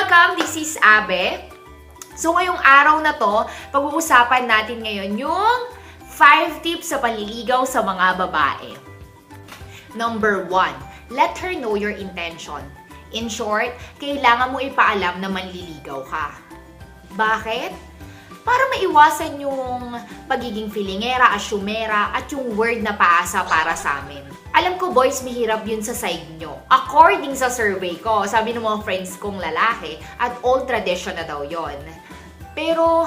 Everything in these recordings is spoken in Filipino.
welcome! This is Abe. So ngayong araw na to, pag-uusapan natin ngayon yung 5 tips sa panliligaw sa mga babae. Number 1, let her know your intention. In short, kailangan mo ipaalam na manliligaw ka. Bakit? Para maiwasan yung pagiging filingera, asyumera, at yung word na paasa para sa amin. Alam ko boys, mahirap yun sa side nyo. According sa survey ko, sabi ng mga friends kong lalaki, at old tradition na daw yon. Pero,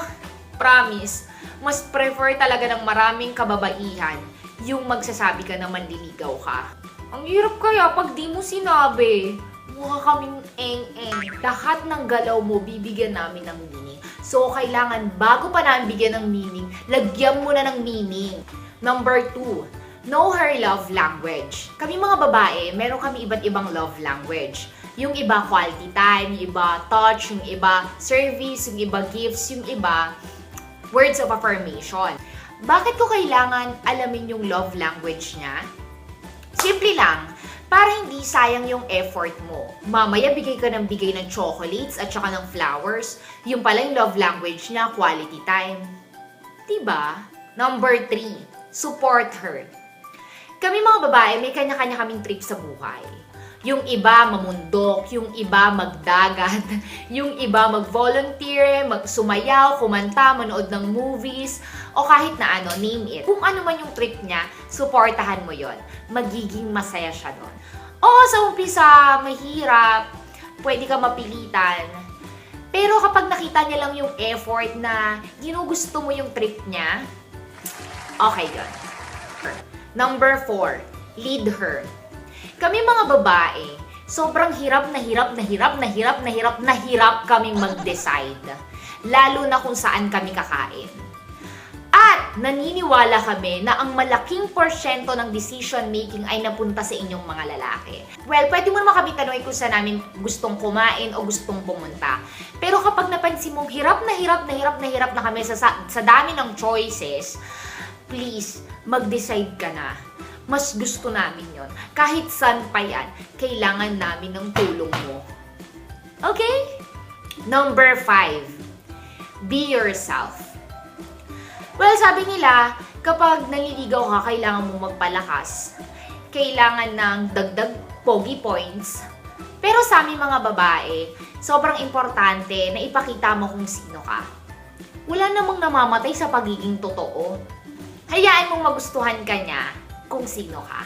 promise, mas prefer talaga ng maraming kababaihan yung magsasabi ka na manliligaw ka. Ang hirap kaya pag di mo sinabi. Mukha kaming eng-eng. Lahat ng galaw mo, bibigyan namin ng meaning. So, kailangan bago pa namin bigyan ng meaning, lagyan mo na ng meaning. Number two, know her love language. Kami mga babae, meron kami iba't ibang love language. Yung iba quality time, yung iba touch, yung iba service, yung iba gifts, yung iba words of affirmation. Bakit ko kailangan alamin yung love language niya? Simple lang, para hindi sayang yung effort mo. Mamaya bigay ka ng bigay ng chocolates at saka ng flowers. Yung pala yung love language niya, quality time. Diba? Number three, support her. Kami mga babae, may kanya-kanya kaming trip sa buhay. Yung iba mamundok, yung iba magdagat, yung iba mag-volunteer, magsumayaw, kumanta, manood ng movies, o kahit na ano, name it. Kung ano man yung trip niya, supportahan mo yon. Magiging masaya siya doon. Oo, sa umpisa, mahirap, pwede ka mapilitan, pero kapag nakita niya lang yung effort na ginugusto mo yung trip niya, okay yun. Number four, lead her. Kami mga babae, sobrang hirap na hirap na hirap na hirap na hirap na hirap kaming mag-decide. Lalo na kung saan kami kakain. At naniniwala kami na ang malaking porsyento ng decision making ay napunta sa inyong mga lalaki. Well, pwede mo naman kami tanongin kung saan namin gustong kumain o gustong pumunta. Pero kapag napansin mong hirap na hirap na hirap na hirap na kami sa, sa, sa dami ng choices, please, mag-decide ka na. Mas gusto namin yon. Kahit saan pa yan, kailangan namin ng tulong mo. Okay? Number five, be yourself. Well, sabi nila, kapag naliligaw ka, kailangan mo magpalakas. Kailangan ng dagdag pogi points. Pero sa aming mga babae, sobrang importante na ipakita mo kung sino ka. Wala namang namamatay sa pagiging totoo. Hayaan mong magustuhan ka niya กงสิงเหรอคะ